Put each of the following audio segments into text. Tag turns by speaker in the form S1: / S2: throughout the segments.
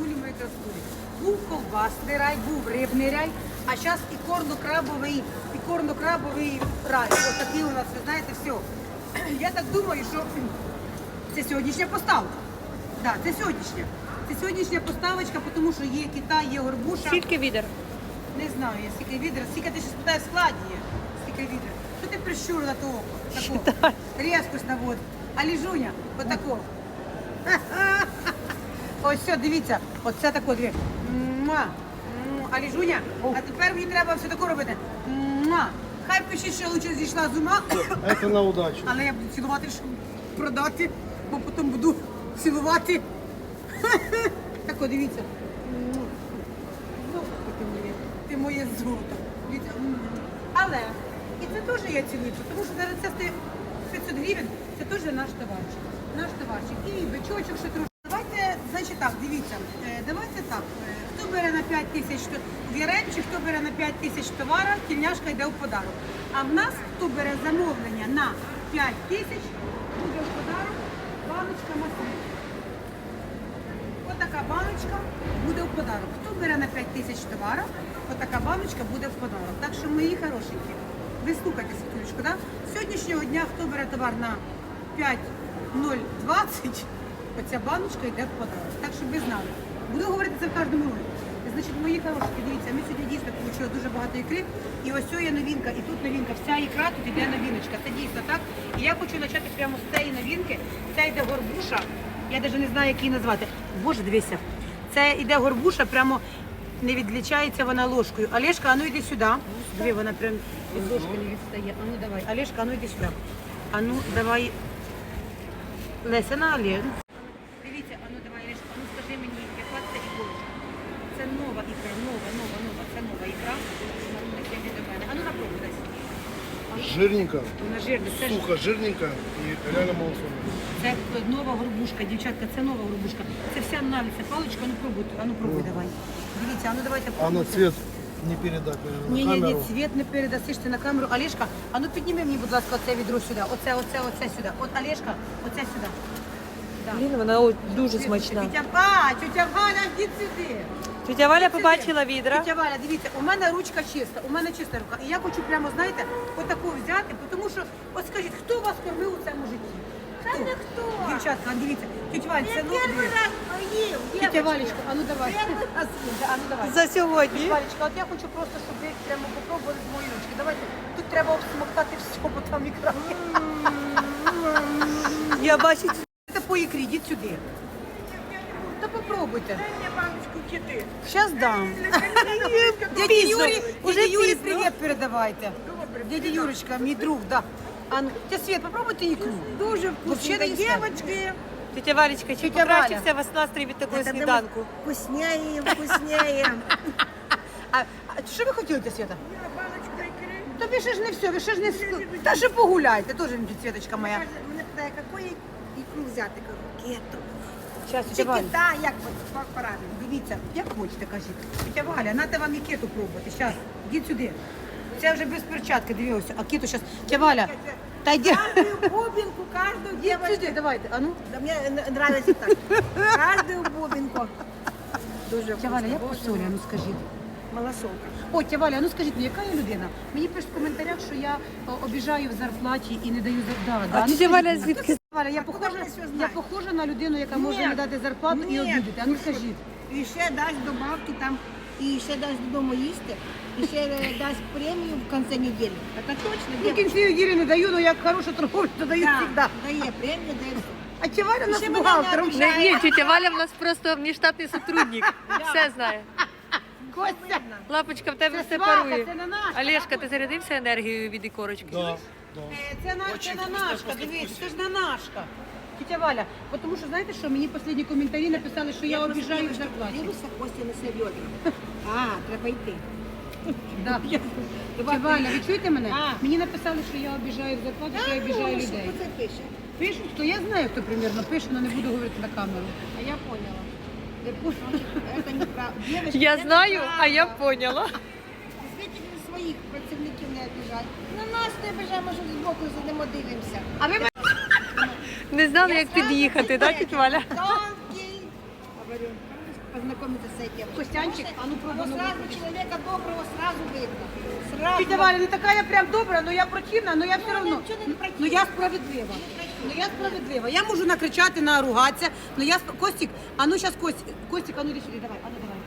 S1: красулі, мої красулі. Був ковбасний рай, був рибний рай, а зараз і корно-крабовий, і корно-крабовий рай. Ось такий у нас, ви знаєте, все. Я так думаю, що це сьогоднішня поставка. Так, це сьогоднішня. Це сьогоднішня поставочка, тому що є Китай, є горбуша.
S2: Скільки відер?
S1: Не знаю, я скільки відер, скільки ти ще спитаєш складі є, скільки відер. Що ти прищурила то око? Тако. Різкость наводить. А ліжуня, отако. Ось все, дивіться, оце тако, дві. Муа. А ліжуня, а тепер мені треба все тако робити. Муа. Хай пишіть, що я лучше зійшла з ума,
S3: Это на удачу.
S1: але я буду цілувати, щоб продати, бо потім буду цілувати. Так, о, дивіться. Ти моє, ти моє золото. Дивіться. м. Але, і це теж я цілую, тому що зараз це стоїть 500 гривень, це теж наш товарчик. Наш товарчик. І бичочок ще трошки. Так, дивіться, е, давайте так. е, Хто бере на 5 тисяч то- в хто бере на 5 тисяч товара, тільняшка йде в подарок. А в нас, хто бере замовлення на 5 тисяч, буде в подарок баночка маслини. Отака баночка буде в подарок. Хто бере на 5 тисяч товару, отака баночка буде в подарок. Так що, мої хорошенькі, ви слухайте світулечку? З сьогоднішнього дня, хто бере товар на 5,020, оця баночка йде в подарок. Так щоб ви знали. Буду говорити це в кожному ролику. Значить, мої хорошенькі, дивіться, ми сьогодні дійсно отримали дуже багато ікри. І ось цього є новинка, і тут новинка. Вся ікра тут іде новиночка. Це дійсно так. І я хочу почати прямо з цієї новинки. Це йде горбуша. Я навіть не знаю, як її назвати. Боже, дивися. Це йде горбуша, прямо не відлічається вона ложкою. Олешка, а ну йди сюди. Диви, вона прям від ложки не відстає. А ну давай. Олешка, а ну йди сюди. А ну давай. Леся на Олег. Дивіться, а ну давай, Олешка, а ну скажи мені, яка це ікорочка? Це нова ікра, нова, нова, нова, це нова ікра. Вона не сьогодні до мене. А ну напробуй десь.
S3: Жирненько,
S1: Вона жирна. Це ж
S3: сухо, жирненько и реально малосольно.
S1: Це нова горбушка, дівчатка, це нова горбушка. Це вся нравиться. Паличка, ну пробуй, а ну пробуй давай. Дивіться, а ну давайте
S3: А на
S1: пробуйте.
S3: цвет не передать, наверное,
S1: Ні,
S3: на
S1: ні, ні,
S3: камеру.
S1: цвіт не передасиш ти на камеру. Олешка, а ну підніми мені, будь ласка, оце відро сюди. Оце, оце, оце сюди. От Олешка, оце сюди. Да.
S2: Блін, вона о, дуже смачна.
S1: Тетя, а, тетя Галя, йди сюди.
S2: Тетя Валя побачила відра.
S1: Тетя Валя, дивіться, у мене ручка чиста, у мене чиста рука. І я хочу прямо, знаєте, отаку взяти, тому що, от скажіть, хто вас кормив у цьому житті?
S4: Та ніхто.
S1: Дівчатка, дивіться, тетя Валь, це
S4: Я
S1: ну,
S4: перший
S1: дивіться.
S4: раз поїв.
S1: Тетя Валечка, а ну давай. А, а ну давай.
S2: За сьогодні.
S1: Валечка, от я хочу просто, щоб ви прямо попробували з моєї ручки. Давайте, тут треба обсмоктати все, бо там ікра.
S2: Я бачу.
S1: Це по ікрі, йдіть сюди. Та попробуйте.
S4: Дай мені баночку кити.
S1: Зараз дам. Дяді Юрі,
S2: уже
S1: Юрі, привіт передавайте. Дядя Юрочка, мій друг, да. А ну, тя Свет, попробуйте ікру.
S4: Дуже
S1: Вообще
S4: вкусненько.
S1: не?
S4: Девочки,
S2: Тетя Валечка, чи
S1: Тетя
S2: покращився вас настрій від такої
S4: это
S2: сніданку?
S4: вкусняє, вкусняє.
S1: А, а що ви хотіли, Света?
S4: Я баночку ікри.
S1: Та ви ще ж не все, ви ще ж не... ск- Та ще погуляйте, теж Світочка моя.
S4: Каже, Мене питає, яку ікру взяти? Кажу, кету.
S1: Зараз,
S4: Чи
S1: Валя.
S4: кита, як по- по-правильно?
S1: Дивіться, як хочете, кажіть. Тетя Валя, нате вам і кету пробувати. Зараз, йдіть сюди. Це вже без перчатки, дивіться. А кету зараз. Тетя Валя, та йди.
S4: Каждую бубинку, каждую
S1: Йдіть
S4: девочку.
S1: сюди, давайте. А ну.
S4: Да, мне н- нравится так. Каждую бубинку. Дуже
S1: Тетя Валя, як посоля, ну скажіть.
S4: Малосолка.
S1: О, тетя Валя, ну скажіть, ну яка я людина? Мені пишуть в коментарях, що я о, обіжаю в зарплаті і не даю. Да,
S2: А
S1: ну,
S2: тетя Валя звідки?
S1: Валя, я похожа, я похожа на людину, яка може
S4: Ні.
S1: не дати зарплату і
S4: Ні.
S1: обідати. А ну скажіть.
S4: І ще дасть добавки там, і ще дасть додому їсти, і ще е, дасть премію в кінці неділі. Це точно.
S1: Ну, в кінці неділі не даю, але як хорошу торговлю, то даю
S4: Да, дає премію, дає все.
S1: А тетя Валя у нас
S4: Ще мене
S1: бухгалтером.
S4: не обіжає.
S2: Ні, ні, тетя Валя в нас просто внештатний сотрудник. Все знає.
S1: Костя,
S2: Лапочка, в тебе
S1: це
S2: все
S1: сваха,
S2: парує.
S1: це не наш.
S2: Олешка, ти зарядився енергією від ікорочки?
S3: Да.
S1: Е, Це, на, це нанашка, дивіться, це ж нанашка. Тетя Валя, тому що знаєте що, мені останні коментарі написали, що я обіжаю в зарплаті.
S4: Дивишся, Костя несе відра. А, треба йти.
S1: Да. Тетя Валя, ви чуєте мене?
S4: А.
S1: Мені написали, що я обіжаю в зарплаті, що я обіжаю
S4: ну, що
S1: людей.
S4: це пише?
S1: Пишуть, хто я знаю, хто примірно пише, але не буду говорити на камеру.
S4: А я поняла. Це неправда. Девочки,
S2: Я
S4: це
S2: знаю, а я
S4: неправда.
S2: поняла.
S4: Своїх працівників не обіжать. На нас не обіжаємо, що збоку сидимо дивимося.
S1: А ви
S2: Не знали, як під'їхати, так, тетя Валя?
S4: Тонкий. С.
S1: Костянчик, а ну пробуй,
S4: Ну,
S1: ну,
S4: сразу человека доброго сразу видно. Сразу.
S1: Тетя Валя, не така я прям добра, але я противна, але я все
S4: Ну,
S1: одно. Ну я справедлива. Ну я справедлива. Я можу накричати, наругатися, але я сп- Костік, а ну зараз Костік, Костік, а ну іди давай, а ну давай.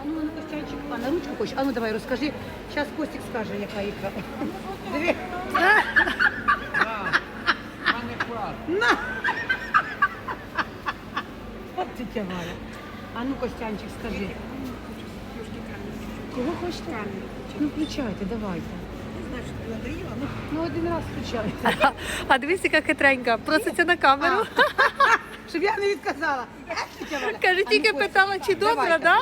S1: А ну, а ну, Костянчик, а на ручку хочеш? А ну давай, розкажи. Зараз Костік скаже, яка ікра. Диви. На! От тетя Валя. А ну, Костянчик, скажи. Кого хочете? Ну, включайте, давайте.
S4: Ну,
S1: Ну, один раз включайте.
S2: А дивись, яка хитренька. Проситься на камеру.
S1: Щоб я не відказала. Валя.
S2: Каже,
S1: ну,
S2: тільки питала, чи добра,
S1: давайте.
S2: да?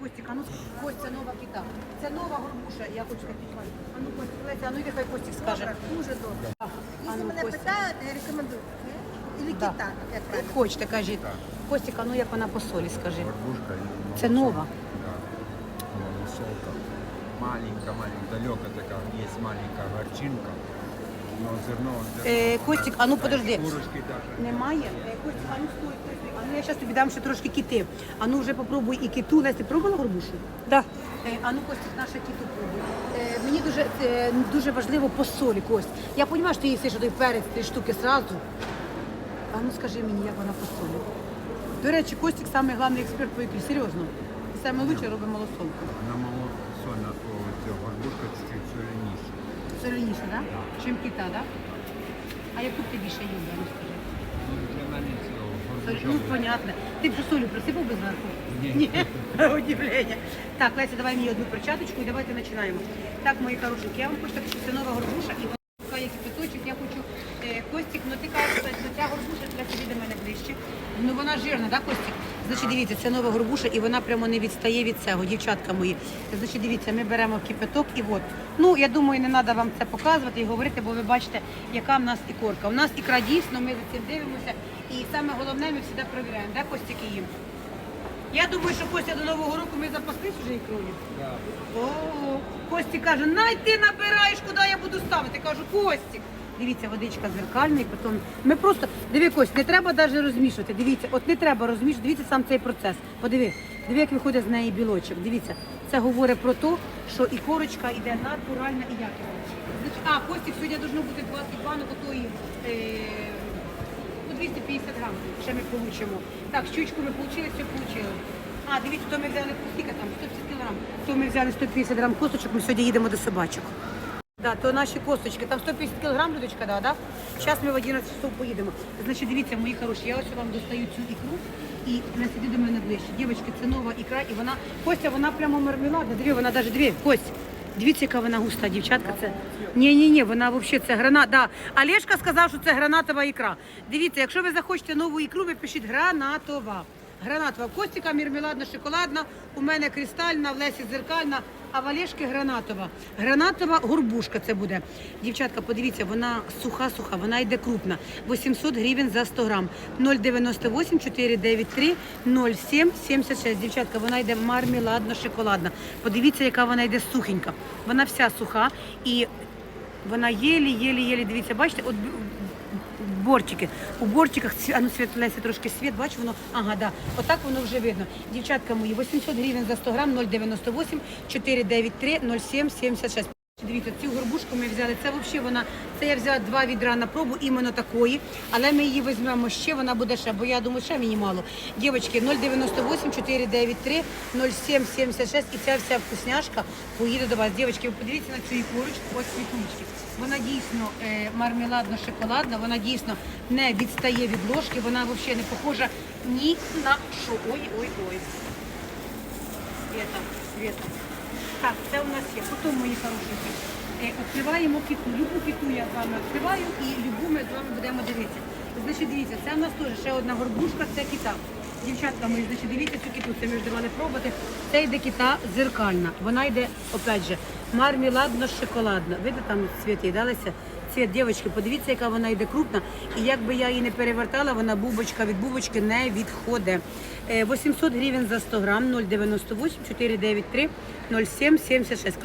S1: Костік, а ну Костя, нова кита. Це нова горбуша, я хочу Валя. А ну, Костя, а ну йди Костік скаже.
S4: дуже добре. Если
S1: ну,
S4: меня
S1: Костя.
S4: питают, я рекомендую. Или
S1: Да.
S4: кита, как
S1: Як
S4: правильно.
S1: хочете, кажіть. Костік, а ну як вона по солі, скажи.
S5: Горбушка. и
S1: Це нова.
S5: Да. Малосолка. Маленькая, маленькая, далеко такая. Есть маленькая горчинка. Но зерно... зерно.
S1: Е, Костік, а ну подожди.
S5: Курочки даже.
S1: Немає? Е, Костік, а ну стой, стой, стой. А ну я зараз тобі дам ще трошки кити. А ну вже попробуй і киту. Леся, пробувала горбушу?
S2: Да.
S1: Е, А ну Костік, наша пробує. Е, Мені дуже, е, дуже важливо по солі, Кость. Я розумію, що ти їсиш той перець, три штуки сразу. А ну скажи мені, як вона по солі. До речі, Костік самий головний експерт по ікрі. Серйозно. Саме лучше робить малосолку.
S5: Она мало сольно, то вот э, горбушка чуть-чуть соленейшая.
S1: Соленіше, так? Да? Чим кита, так? Да? А яку ти більше їв, ну скажи?
S5: Ну, для меня
S1: Соль- Ну, понятно. Ти б солі присипав би зверху?
S5: Ні.
S1: Удивлення. Так, Леся, давай мені одну перчаточку і давайте починаємо. Так, мої хорошенькі, я вам хочу так, що це нова горбуша і вона є кипяточок. Я хочу, е, Костік, ну ти кажеш, що ця горбуша для тобі до мене ближче. Ну вона жирна, так, Костік? Значить, дивіться, це нова горбуша і вона прямо не відстає від цього, дівчатка мої. Значить, дивіться, ми беремо кипяток і от. Ну, я думаю, не треба вам це показувати і говорити, бо ви бачите, яка в нас ікорка. У нас ікра дійсно, ми за цим дивимося. І саме головне, ми завжди перевіряємо, да, Костік її? Я думаю, що Костя до Нового року ми запаслись вже ікрою. О, Кості каже, най ти набираєш, куди я буду ставити. Кажу, Костік. Дивіться, водичка зеркальна, і потім ми просто диви, Кость, не треба навіть розмішувати. Дивіться, от не треба розмішувати. Дивіться сам цей процес. Подиви, диви, як виходить з неї білочок. Дивіться, це говорить про те, що і корочка йде натуральна і якісна. Значить, А, Костік сьогодні должно бути 20 банок отої. Е... 250 грам ще ми получимо. Так, щучку ми отримали, все отримали. А, дивіться, то ми взяли скільки там, 150 кілограм. То ми взяли 150 грам косточок, ми сьогодні їдемо до собачок. Да, то наші косточки, там 150 кілограм, Людочка, да, да? Зараз ми в 11 часов поїдемо. Значить, дивіться, мої хороші, я ось вам достаю цю ікру і не сиди до мене ближче. Дівчатки, це нова ікра, і вона, Костя, вона прямо мармеладна, диви, вона навіть, диви, Кость, дивіться, яка вона густа, дівчатка, це, ні-ні-ні, вона взагалі, це гранат, да. Олешка сказав, що це гранатова ікра. Дивіться, якщо ви захочете нову ікру, ви пишіть гранатова. Гранатова Костіка, мармеладна, шоколадна, у мене кристальна, в Лесі зеркальна, а в Олешки гранатова. Гранатова горбушка це буде. Дівчатка, подивіться, вона суха-суха, вона йде крупна. 800 гривень за 100 грам. 098 493 07 76. Дівчатка, вона йде мармеладно-шоколадна. Подивіться, яка вона йде сухенька. Вона вся суха і вона єлі-єлі-єлі, дивіться, бачите, от бортики. У бортиках, ну світ, Леся, трошки світ, бачу, воно, ага, да, отак воно вже видно. Дівчатка мої, 800 гривень за 100 грам, 098 493 07 76. Дивіться, цю горбушку ми взяли. Це взагалі вона, це я взяла два відра на пробу, іменно такої, але ми її візьмемо ще, вона буде ще, бо я думаю, ще мені мало. Дівчатки, 098 493 07 76 і ця вся вкусняшка поїде до вас. Дівчатки, ви подивіться на цю ікорочку, ось світулечки. Вона дійсно е, мармеладно-шоколадна, вона дійсно не відстає від ложки, вона взагалі не похожа ні на що. Ой-ой-ой. Света, Света. Так, це у нас є. Потім, мої хорошенькі, е, відкриваємо кіту. Любу кіту я з вами відкриваю і любу ми з вами будемо дивитися. Значить, дивіться, це у нас теж ще одна горбушка, це кіта. Дівчатка мої, значить, дивіться цю кіту, це ми вже давали пробувати. Це йде кіта зеркальна. Вона йде, опять же, мармеладно-шоколадна. Видите, там цвіти далися? Цвіт, дівчатки, подивіться, яка вона йде крупна. І як би я її не перевертала, вона бубочка від бубочки не відходить. Е, 800 гривень за 100 грам, 098 493 07 76.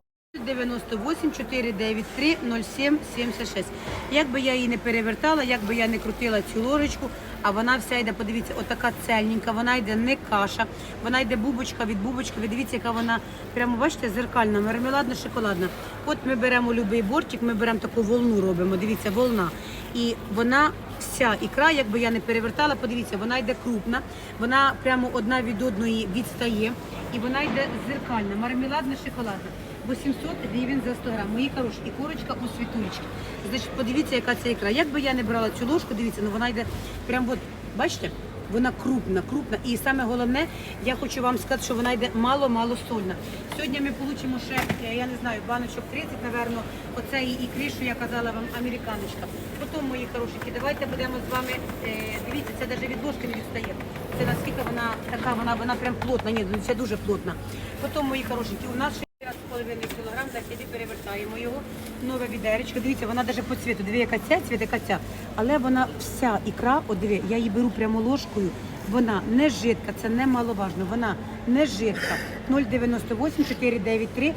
S1: 98 493 07 76. Як би я її не перевертала, як би я не крутила цю ложечку, а вона вся йде, подивіться, отака цельненька, вона йде не каша, вона йде бубочка від бубочки. Ви дивіться, яка вона прямо бачите, зеркальна, мармеладна, шоколадна. От ми беремо любий бортик, ми беремо таку волну, робимо. Дивіться, волна. І вона вся ікра, якби я не перевертала, подивіться, вона йде крупна, вона прямо одна від одної відстає, і вона йде зеркальна, мармеладна, шоколадна. 800 гривень за 100 грам. Мої хороші, і курочка у світулечки. Значить, подивіться, яка це ікра. Як би я не брала цю ложку, дивіться, ну вона йде прям от, бачите? Вона крупна, крупна. І саме головне, я хочу вам сказати, що вона йде мало-мало сольна. Сьогодні ми получимо ще, е, я не знаю, баночок 30, напевно, оцеї ікри, що я казала вам, американочка. Потім, мої хорошенькі, давайте будемо з вами, е, дивіться, це навіть від ложки не відстає. Це наскільки вона така, вона, вона прям плотна, ні, це дуже плотна. Потім, мої хорошенькі, у нас ще раз з кілограм, далі перевертаємо його. Нове відеречко. Дивіться, вона навіть по цвіту. Диви, яка ця, цвіт, яка. Але вона вся ікра, от диви, я її беру прямо ложкою. Вона не жидка, це немаловажно. Вона не жидка. 098 493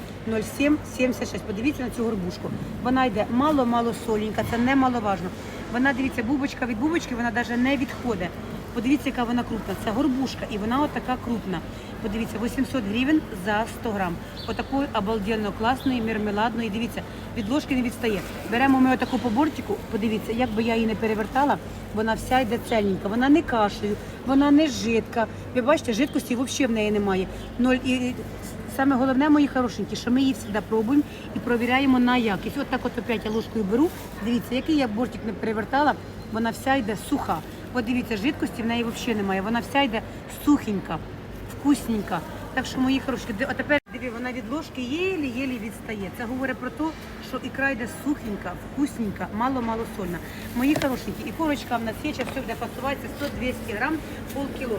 S1: 07 76. Подивіться на цю горбушку. Вона йде мало-мало соленька, це немаловажно. Вона, дивіться, бубочка від бубочки, вона навіть не відходить. Подивіться, яка вона крупна. Це горбушка, і вона отака крупна. Подивіться, 800 гривень за 100 грам. Отакої обалденно класної, мармеладної. Дивіться, від ложки не відстає. Беремо ми отаку по бортику, подивіться, як би я її не перевертала, вона вся йде цельненька. Вона не кашею, вона не жидка. Ви бачите, жидкості взагалі в неї немає. Ноль і Саме головне, мої хорошенькі, що ми її завжди пробуємо і провіряємо на якість. От так от опять я ложкою беру. Дивіться, який я бортик не перевертала, вона вся йде суха. От дивіться, жидкості в неї взагалі немає. Вона вся йде сухенька, вкусненька. Так що, мої хороші, а тепер диві, вона від ложки єлі-єлі відстає. Це говорить про те, що ікра йде сухенька, вкусненька, мало-мало сольна. Мої хорошенькі, і корочка в нас є, зараз все буде фасуватися 100-200 грам, полкіло.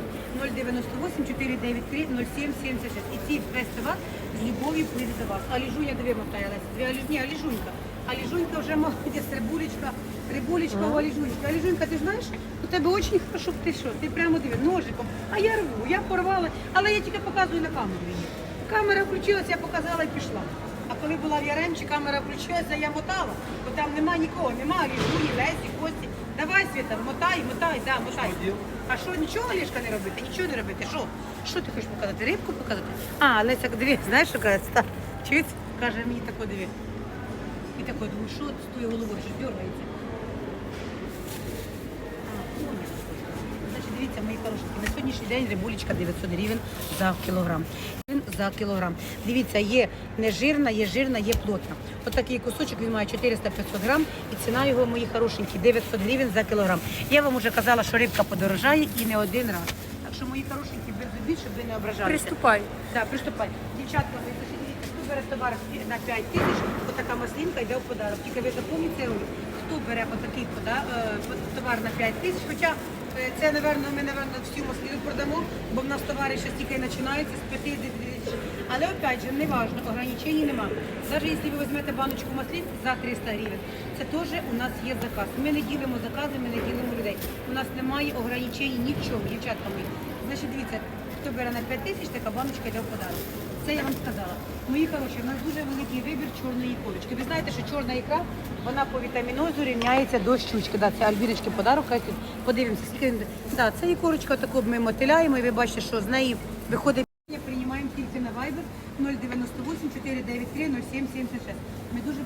S1: 098 493 07 76. І ці товар з любов'ю прийде до вас. А ліжуня, диви, мотає Леся. Дві ліжунька. А ліжунька вже молодець, рибулечка, рибулечка, а ліжунечка. А ліжунька, ти знаєш, у тебе дуже хорошо, ти що, ти прямо диви, ножиком. А я рву, я порвала, але я тільки показую на камеру її. Камера включилася, я показала і пішла. А коли була в Яремчі, камера включилася, я мотала, бо там нема нікого, нема ліжуні, Лесі, Кості. Давай, Світа, мотай, мотай, да, мотай. А що, нічого ліжка не робити? Нічого не робити. Що? Що ти хочеш показати? Рибку показати? А, Леся, диви, знаєш, що каже? Ста- Каже мені тако диви. І такой, думаю, тою головою, що дергається. А, поняла. Значить, дивіться, мої хорошенькі, на сьогоднішній день рибулечка 900 гривень за кілограм. За кілограм. Дивіться, є нежирна, є жирна, є плотна. Отакий кусочок він має 400-500 грам і ціна його, мої хорошенькі, 900 гривень за кілограм. Я вам вже казала, що рибка подорожає і не один раз. Так що, мої хорошенькі, без обід, щоб ви не ображалися.
S2: Приступай.
S1: Да, приступай. Дівчатка, бере товар на 5 тисяч, отака маслинка йде в подарок. Тільки ви запам'ятайте, хто бере отакий е, товар на 5 тисяч, хоча е, це, напевно, ми, напевно, всю маслину продамо, бо в нас товари ще тільки починаються з 5 тисяч. Але, опять же, не важно, ограничень нема. Навіть якщо ви візьмете баночку маслин за 300 гривень, це теж у нас є заказ. Ми не ділимо закази, ми не ділимо людей. У нас немає ограничень ні в чому, дівчатка мої. Значить, дивіться, хто бере на 5 тисяч, така баночка йде в подарок. Це я вам сказала. Мої хороші, у нас дуже великий вибір чорної ікорочки. Ви знаєте, що чорна ікра, вона по вітамінозу рівняється до щучки. Да, це альбіночки подарок. Подивимося, скільки. Да, це ікорочка таку ми мотиляємо, і ви бачите, що з неї виходить. Приймаємо тільки на Viber 098 493 0776. Ми дуже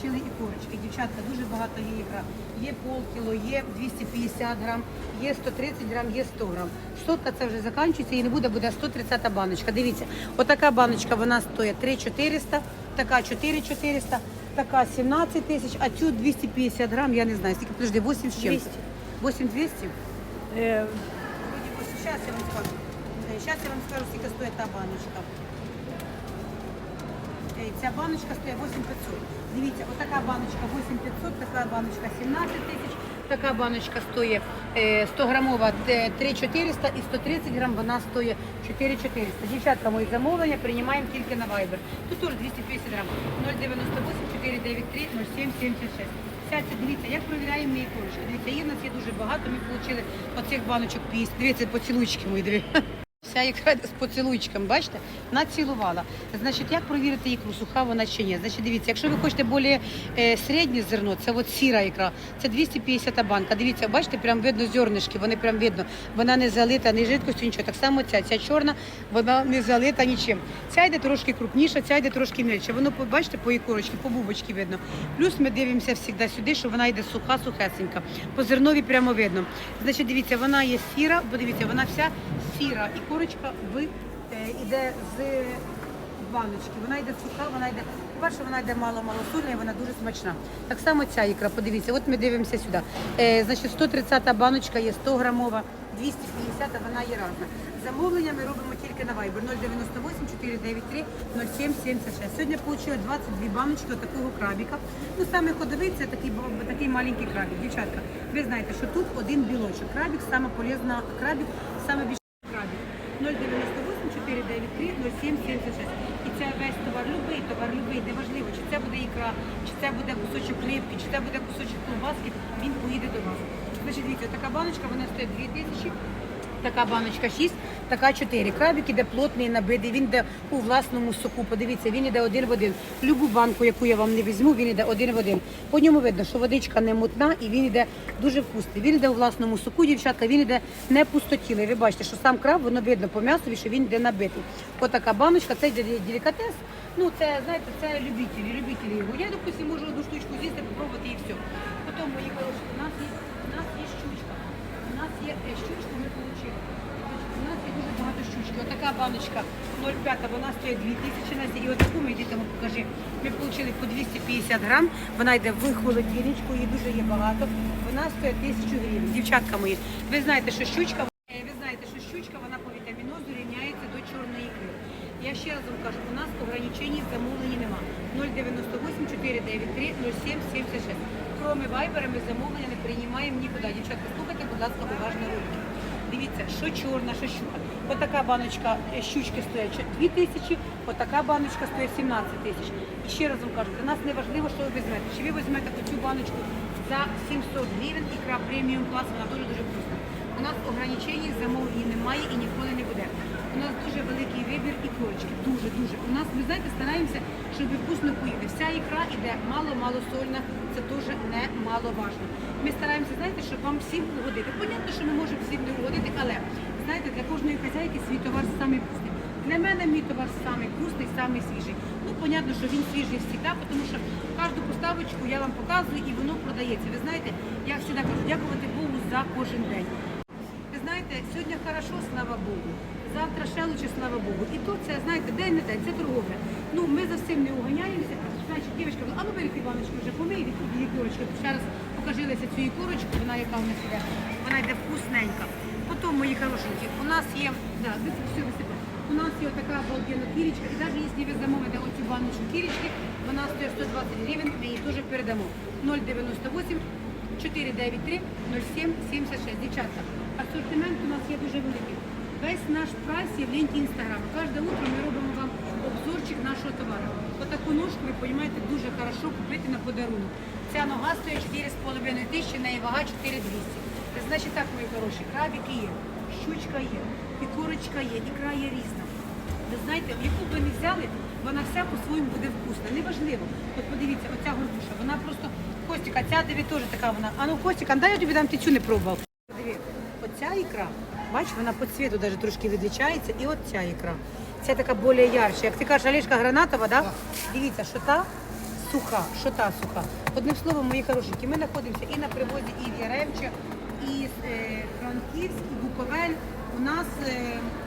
S1: багато отримали ікорочки. Дівчатка, дуже багато є ікра. Є полкіло, є 250 грам, є 130 грам, є 100 грам. Сотка це вже закінчується і не буде, буде 130 баночка. Дивіться, отака баночка вона стоїть 3400, така 4400, така 17 тисяч, а цю 250 грам, я не знаю, скільки, подожди, 8 з чим?
S2: 200.
S1: 8200?
S2: Е,
S1: Сейчас я вам скажу. Сейчас я вам скажу, скільки стоїть та баночка. Е, Ця баночка стоїть 8500. Дивіться, отака баночка 8500, така баночка 17 тисяч, така баночка стоїть е, 100 грамова е, 3400 і 130 грам вона стоїть 4400. Дівчатка, мої замовлення приймаємо тільки на Viber. Тут теж 250 грам. 098 493 0776. Сядьте, дивіться, як провіряємо мої корочки. Дивіться, її в нас є дуже багато. Ми отримали оцих баночок 50. Дивіться, поцілуйчики мої, дивіться. Вся ікра з поцілуйчиком, бачите, націлувала. Значить, як провірити ікру, суха вона чи ні? Значить, дивіться, якщо ви хочете більш е, середнє зерно, це от сіра ікра, це 250 банка. Дивіться, бачите, прям видно зернишки, вони прям видно. Вона не залита, ні жидкостю, нічого. Так само ця, ця чорна, вона не залита нічим. Ця йде трошки крупніша, ця йде трошки мельче. Воно, бачите, по ікорочці, по бубочці видно. Плюс ми дивимося завжди сюди, що вона йде суха, сухесенька. По зернові прямо видно. Значить, дивіться, вона є сіра, бо дивіться, вона вся сіра. Корочка в, е, йде з баночки. Вона йде суха, вона йде. По-перше, вона йде мало-мало сольна і вона дуже смачна. Так само ця ікра, подивіться, от ми дивимося сюди. Е, значить, 130 баночка є 100 грамова, 250, а вона є різна. Замовлення ми робимо тільки на Viber 098 493 0776. Сьогодні отримала 22 баночки такого крабіка. Ну, саме ходовий це такий, такий маленький крабік. Дівчатка, ви знаєте, що тут один білочок. Крабік саме полезна, крабік саме крабік. 098 493 0776. І це весь товар, любий товар, любий, неважливо, чи це буде ікра, чи це буде кусочок рибки, чи це буде кусочок колбаски, він поїде до вас. Значить, дивіться, така баночка, вона стоїть 2000, така баночка 6, така 4. Крабик іде плотний, набитий, він йде у власному соку. Подивіться, він іде один в один. Любу банку, яку я вам не візьму, він іде один в один. По ньому видно, що водичка не мутна і він іде дуже вкусний. Він іде у власному соку, дівчатка, він іде не пустотілий. Ви бачите, що сам краб, воно видно по м'ясові, що він йде набитий. Отака баночка, це йде делікатес. Ну, це, знаєте, це любителі, любителі його. Я, допустим, можу одну штучку з'їсти, попробувати і все. Потім, мої хороші, у нас є, у нас є щучка. У нас є е, щучку, ми отримали. У нас є щучки. Отака баночка 0,5, вона стоїть 2000 на І отаку ми дітям покажи. Ми отримали по 250 грам. Вона йде в холодильничку, її дуже є багато. Вона стоїть 1000 гривень. Дівчатка мої, ви знаєте, що щучка, ви знаєте, що щучка, вона по вітамінозу рівняється до чорної ікри. Я ще раз вам кажу, у нас ограничень в замовленні нема. 098 493 07 76. Кроме вайбера ми замовлення не приймаємо нікуди. Дівчатка, слухайте, будь ласка, уважно ролики. Дивіться, що чорна, що щука. Отака баночка е, щучки стоїть 2 тисячі, отака баночка стоїть 17 тисяч. І ще раз вам кажу, для нас не важливо, що ви візьмете. Чи ви візьмете оцю баночку за 700 гривень, ікра преміум клас, вона дуже дуже вкусна. У нас ограничень замовлень немає і ніколи не буде. У нас дуже великий вибір і корочки. Дуже, дуже. У нас, ви знаєте, стараємося, щоб вкусно поїли. Вся ікра іде мало-мало сольна, це дуже немаловажно. Ми стараємося, знаєте, щоб вам всім угодити. Понятно, що ми можемо всім не угодити, але знаєте, для кожної хазяйки свій товар самий вкусний. Для мене мій товар самий вкусний, самий свіжий. Ну, понятно, що він свіжий завжди, тому що кожну поставочку я вам показую і воно продається. Ви знаєте, я завжди кажу, дякувати Богу за кожен день. Ви знаєте, сьогодні хорошо, слава Богу. Завтра ще лучше, слава Богу. І то це, знаєте, день не день, це торговля. Ну, ми за цим не уганяємося. Значить, дівчатка, а ну бери Іваночку вже помий від її корочки. Ще раз покажилися цю її корочку, вона яка в нас іде. Вона йде вкусненька. Потім, мої хорошенькі, у нас є, да, все висипай. У нас є така обалденна кірічка, і навіть якщо ви замовите оцю баночку кірічки, вона стоїть 120 гривень, ми її теж передамо. 098 493 07 76. Дівчатка, асортимент у нас є дуже великий. Весь наш прайс є в ленті інстаграму. Кожне утро ми робимо вам обзорчик нашого товару. Отаку ножку, ви розумієте, дуже хорошо купити на подарунок. Ця нога стоїть 4,5 тисячі, неї вага 4200. Значить так, мої хороші, крабики є, щучка є, і курочка є, ікра є різна. Ви знаєте, яку б ви не взяли, вона вся по-своєму буде вкусна. Неважливо. От подивіться, оця горбуша, вона просто Костіка, ця диві теж така вона. А ну Костіка, дай я тобі дам ти цю не пробував. Подиви, оця ікра, бач, вона по цвіту навіть трошки відлічається, і от ця ікра. Ця така більш ярча. Як ти кажеш, Олешка гранатова, да? дивіться, що та суха, що та суха. Одним словом, мої хорошенькі, ми знаходимося і на привозі, і в Яремче, і е, Франківськ, і Буковель. У нас е,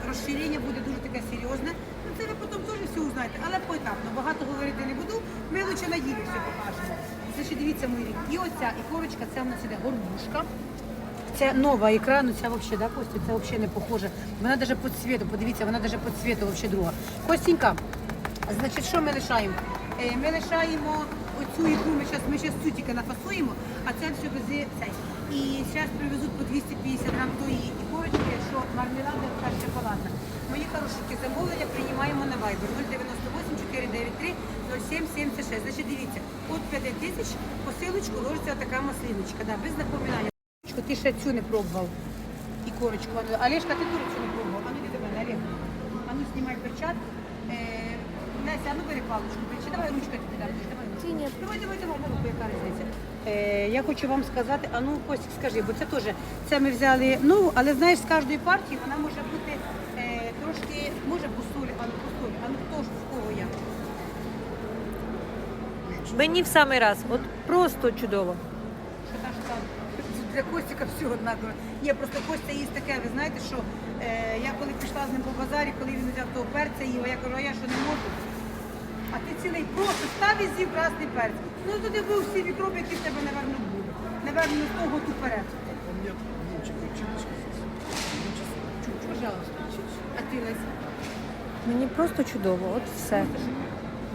S1: розширення буде дуже таке серйозне. Ну це ви потім теж все узнаєте, але поетапно. Багато говорити не буду. Ми лише на ділі все покажемо. Значить, дивіться, мої рідні. І оця ікорочка, це в нас іде горбушка. Це нова ікра, ну ця взагалі, да, Костя, це взагалі не похоже. Вона навіть по цвіту, подивіться, вона навіть по цвіту взагалі друга. Костенька, значить, що ми лишаємо? Е, Ми лишаємо оцю ікру, ми зараз ми цю тільки нафасуємо, а це все везе цей. І зараз привезуть по 250 грам тої ікорочки, що мармелада та шоколадна. Мої хорошенькі замовлення приймаємо на Viber 098 493 0776. Значить, дивіться, от 5 тисяч посилочку ложиться така маслиночка, да, без напоминання. Ти ще цю не пробував. І корочку. Олешка, ти теж не пробував. А ну йди до мене, Олег. знімай перчатку. Е, Неся, а ну бери паличку, чи давай ручка тобі дам, чи давай ручку.
S2: ні.
S1: Давай, давай, давай, руку, яка різниця. Е, я хочу вам сказати, а ну Костік, скажи, бо це теж, це ми взяли, ну, але знаєш, з кожної партії вона може бути е, трошки, може по солі, а ну по солі, а ну хто ж в кого як.
S2: Мені в самий раз. От просто чудово.
S1: Для Костіка все однаково. Ні, просто Костя їсть таке, ви знаєте, що е, я коли пішла з ним по базарі, коли він взяв того перця їв, я кажу, а я що не можу. А ти цілий просто став і з'їв красний перець. Ну туди був всі мікроби, які в тебе, напевно, були. Напевно, з того ту перець.
S3: Там нет венчик, перчиночки здесь. Венчик.
S1: Чуть, пожалуйста. А ти Леся?
S2: Мені просто чудово. От все.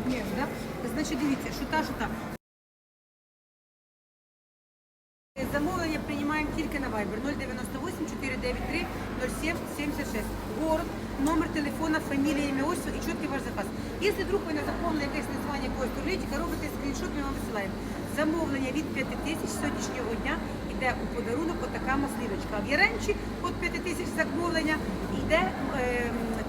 S1: Ні, да? Значить, дивіться, що та, що та. Замовлення приймаємо тільки на Viber 098 493 07 76. Город, номер телефона, фамілія, ім'я, ось і чіткий ваш заказ. Якщо вдруг ви не заповнили якесь названня якогось турлетика, робите скріншот, ми вам висилаємо. Замовлення від 5 тисяч сьогоднішнього дня йде у подарунок отака масліночка. В Яремчі від 5 тисяч замовлення йде е,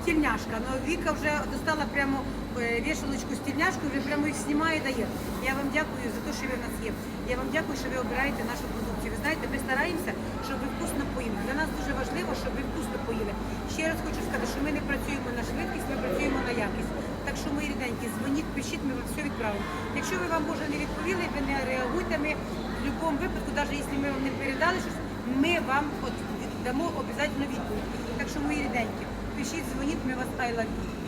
S1: тільняшка. Ну, Віка вже достала прямо е, вішалочку з тільняшкою, вже прямо їх знімає і дає. Я вам дякую за те, що ви в нас є. Я вам дякую, що ви обираєте нашу продукцію. Ви знаєте, ми стараємося, щоб ви вкусно поїли. Для нас дуже важливо, щоб ви вкусно поїли. Ще раз хочу сказати, що ми не працюємо на швидкість, ми працюємо на якість. Так що, мої ріденькі, дзвоніть, пишіть, ми вам все відправимо. Якщо ви вам може не відповіли, ви не реагуйте. Ми в будь-якому випадку, навіть якщо ми вам не передали щось, ми вам дамо обов'язково відповідь. Так що, мої ріденькі, пишіть, дзвоніть, ми вас love you.